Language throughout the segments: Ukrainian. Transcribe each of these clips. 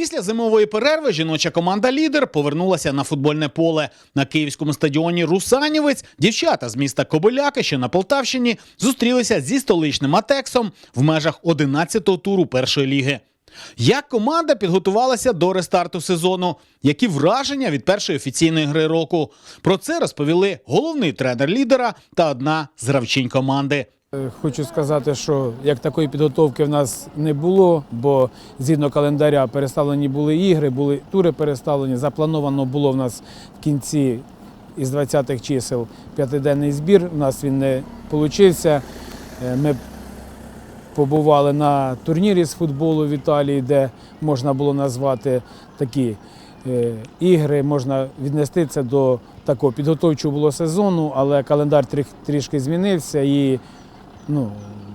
Після зимової перерви жіноча команда Лідер повернулася на футбольне поле на київському стадіоні Русанівець. Дівчата з міста Кобиляки, що на Полтавщині, зустрілися зі столичним Атексом в межах 11-го туру першої ліги. Як команда підготувалася до рестарту сезону? Які враження від першої офіційної гри року? Про це розповіли головний тренер лідера та одна з гравчинь команди. Е, Хочу сказати, що як такої підготовки в нас не було, бо згідно календаря переставлені були ігри, були тури переставлені. Заплановано було в нас в кінці із 20-х чисел п'ятиденний збір. У нас він не вийшов. Ми побували на турнірі з футболу в Італії, де можна було назвати такі е, ігри, можна віднести це до такого підготовчого було сезону, але календар трішки змінився і ну,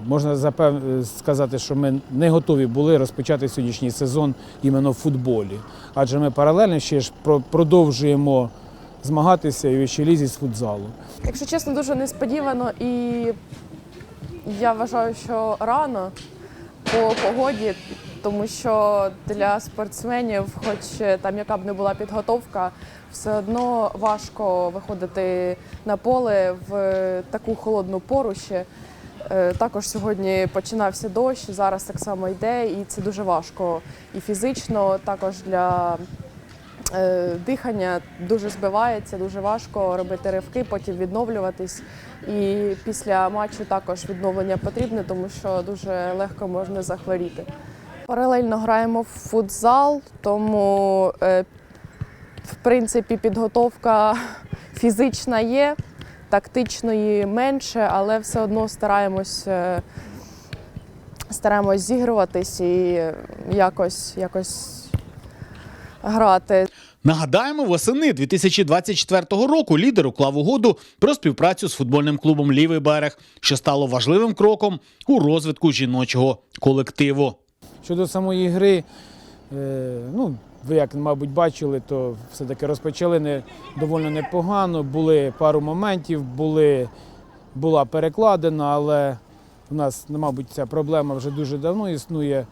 можна запев... сказати, що ми не готові були розпочати сьогоднішній сезон іменно в футболі. Адже ми паралельно ще ж продовжуємо змагатися і вищій лізі з футзалу. Якщо чесно, дуже несподівано і я вважаю, що рано по погоді, тому що для спортсменів, хоч там яка б не була підготовка, все одно важко виходити на поле в таку холодну пору ще. Е, Також сьогодні починався дощ, зараз так само йде, і це дуже важко і фізично, також для е, дихання дуже збивається, дуже важко робити ривки, потім відновлюватись. І після матчу також відновлення потрібне, тому що дуже легко можна захворіти. Паралельно граємо в футзал, тому е, в принципі підготовка фізична є, тактичної менше, але все одно стараємось. е, Стараємось зігруватись і якось, якось грати. Нагадаємо, восени 2024 року лідер уклав угоду про співпрацю з футбольним клубом Лівий берег, що стало важливим кроком у розвитку жіночого колективу. Щодо самої гри, е, ну, ви як, мабуть, бачили, то все-таки розпочали не, доволі непогано. Були пару моментів, були, була перекладена, але у нас, ну, мабуть, ця проблема вже дуже давно існує.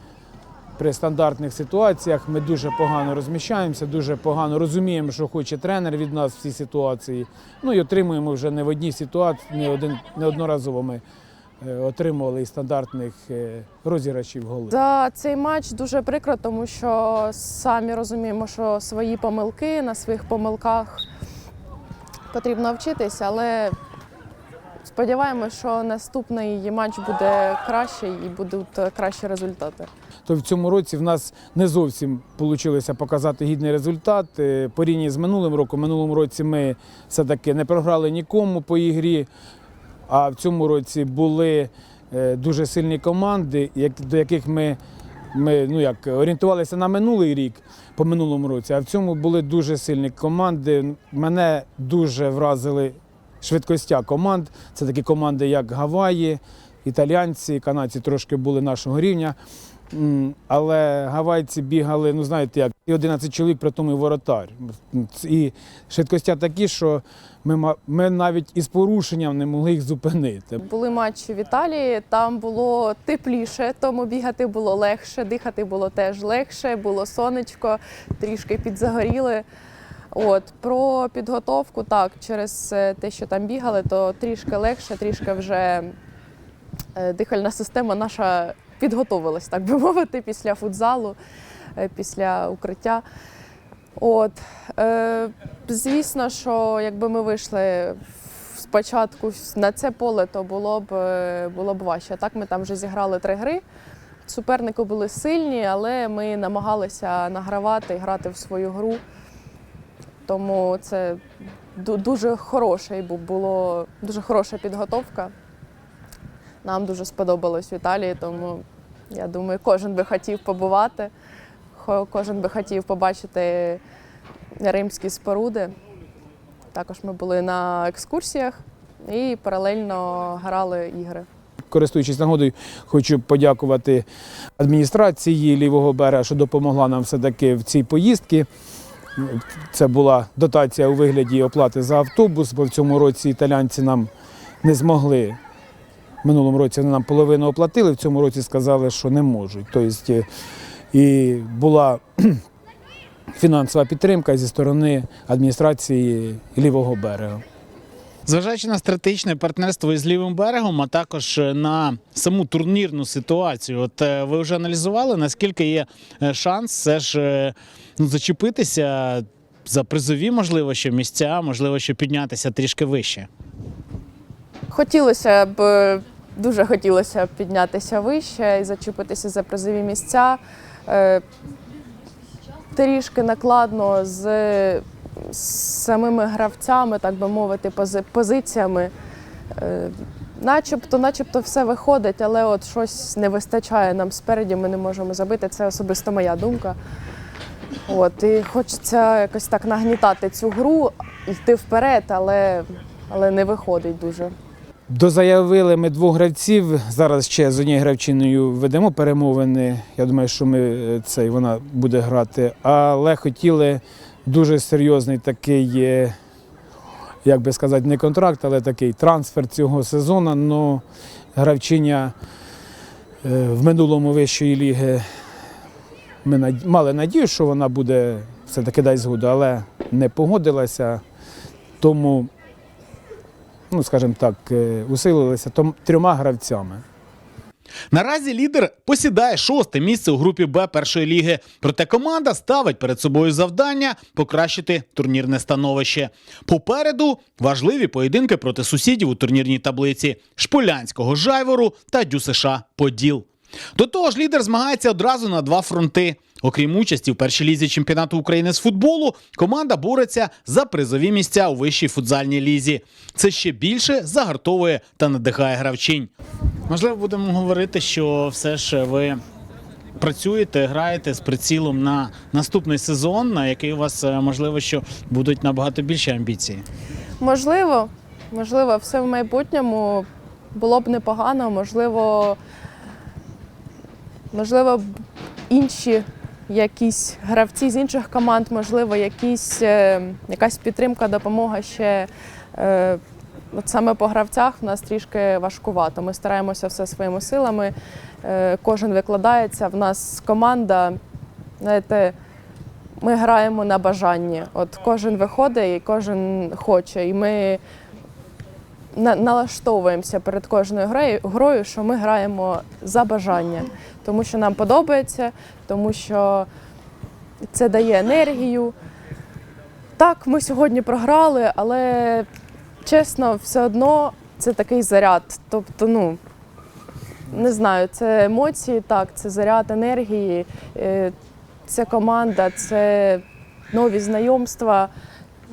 При стандартних ситуаціях ми дуже погано розміщаємося, дуже погано розуміємо, що хоче тренер від нас в цій ситуації. Ну і отримуємо вже не в одній ситуації, не один неодноразово ми отримували із стандартних е, розіграшів голи. За цей матч дуже прикро, тому що самі розуміємо, що свої помилки на своїх помилках потрібно вчитися, але сподіваємося, що наступний матч буде кращий і будуть кращі результати. то в цьому році в нас не зовсім вийшло показати гідний результат. Е, Порівняно з минулим роком. Минулому році ми все-таки не програли нікому по ігрі, а в цьому році були е, дуже сильні команди, до яких ми, ми ну як, орієнтувалися на минулий рік по минулому році, а в цьому були дуже сильні команди. Мене дуже вразили швидкостя команд. Це такі команди, як Гаваї, італійці, канадці трошки були нашого рівня. Але гавайці бігали, ну знаєте як, і 11 чоловік, при тому і воротар. І швидкостя такі, що ми, ми навіть із порушенням не могли їх зупинити. Були матчі в Італії, там було тепліше, тому бігати було легше, дихати було теж легше, було сонечко, трішки підзагоріли. От про підготовку, так, через е, те, що там бігали, то трішки легше, трішки вже е, дихальна система наша підготовилась, так би мовити, після футзалу, е, після укриття. От, е, звісно, що якби ми вийшли спочатку на це поле, то було б, е, було б важче. Так ми там вже зіграли три гри. Суперники були сильні, але ми намагалися награвати грати в свою гру. Тому це дуже хороший було дуже хороша підготовка. Нам дуже сподобалось в Італії, тому я думаю, кожен би хотів побувати, кожен би хотів побачити римські споруди. Також ми були на екскурсіях і паралельно грали ігри. Користуючись нагодою, хочу подякувати адміністрації лівого берега, що допомогла нам все-таки в цій поїздці. Це була дотація у вигляді оплати за автобус, бо в цьому році італійці нам не змогли. В минулому році вони нам половину оплатили, в цьому році сказали, що не можуть. Тобто, і була фінансова підтримка зі сторони адміністрації лівого берега. Зважаючи на стратегічне партнерство із лівим берегом, а також е, на саму турнірну ситуацію, от е, ви вже аналізували, наскільки є е, шанс все ж е, ну, зачепитися за призові, можливо, що місця, можливо, що піднятися трішки вище. Хотілося б е, дуже хотілося піднятися вище і зачепитися за призові місця. Е, Трішки накладно з, самими гравцями, так би мовити, позиціями. Е, Начебто, начебто все виходить, але от щось не вистачає нам спереді, ми не можемо забити. Це особисто моя думка. От, і хочеться якось так нагнітати цю гру, йти вперед, але, але не виходить дуже. Дозаявили ми двох гравців. Зараз ще з однією гравчиною ведемо перемовини. Я думаю, що ми е, це вона буде грати. Але хотіли дуже серйозний такий, е, як би сказати, не контракт, але такий трансфер цього сезону. Ну, гравчиня е, в минулому вищої ліги. Ми мали надію, що вона буде все-таки дасть згоду, але не погодилася. Тому ну, скажімо так, е, усилилися трьома гравцями. Наразі лідер посідає шосте місце у групі Б першої ліги. Проте команда ставить перед собою завдання покращити турнірне становище. Попереду важливі поєдинки проти сусідів у турнірній таблиці Шполянського Жайвору та Дю США Поділ. До того ж, лідер змагається одразу на два фронти. Окрім участі в першій лізі чемпіонату України з футболу, команда бореться за призові місця у вищій футзальній лізі. Це ще більше загартовує та надихає гравчинь. Можливо, будемо говорити, що все ж ви працюєте, граєте з прицілом на наступний сезон, на який у вас е, можливо що будуть набагато більші амбіції. Можливо, можливо, все в майбутньому було б непогано, можливо, можливо, інші якісь гравці з інших команд, можливо, якісь, е, якась підтримка, допомога ще. Е, От саме по гравцях в нас трішки важкувато. Ми стараємося все своїми силами. Е, Кожен викладається. В нас команда, знаєте, ми граємо на бажанні. От кожен виходить і кожен хоче. І ми на- налаштовуємося перед кожною грою, грою, що ми граємо за бажання, тому що нам подобається, тому що це дає енергію. Так, ми сьогодні програли, але чесно, все одно це такий заряд. Тобто, ну не знаю, це емоції, так, це заряд енергії, е, це команда, це нові знайомства,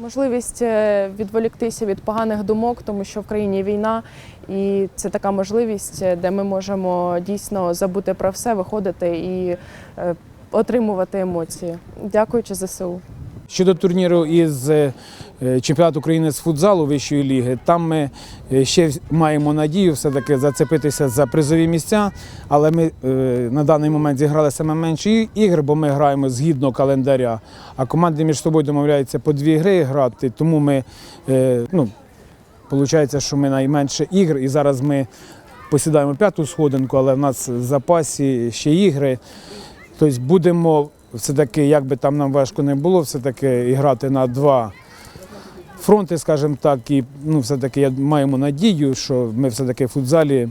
можливість е, відволіктися від поганих думок, тому що в країні війна, і це така можливість, е, де ми можемо дійсно забути про все, виходити і е, отримувати емоції. Дякуючи ЗСУ. Щодо турніру із е, чемпіонату України з футзалу вищої ліги, там ми е, ще маємо надію все-таки зацепитися за призові місця, але ми е, на даний момент зіграли саме менше ігр, бо ми граємо згідно календаря. А команди між собою домовляються по дві гри грати, тому ми ну, виходить, що ми найменше ігр, і зараз ми посідаємо п'яту сходинку, але в нас в запасі ще ігри. Тобто будемо все-таки, як би там нам важко не було, все-таки грати на два фронти, скажімо так, і ну, все-таки маємо надію, що ми все-таки в футзалі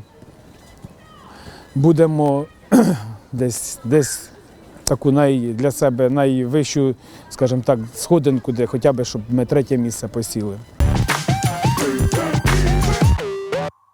будемо десь, десь таку най, для себе найвищу, скажімо так, сходинку, де хоча б щоб ми третє місце посіли.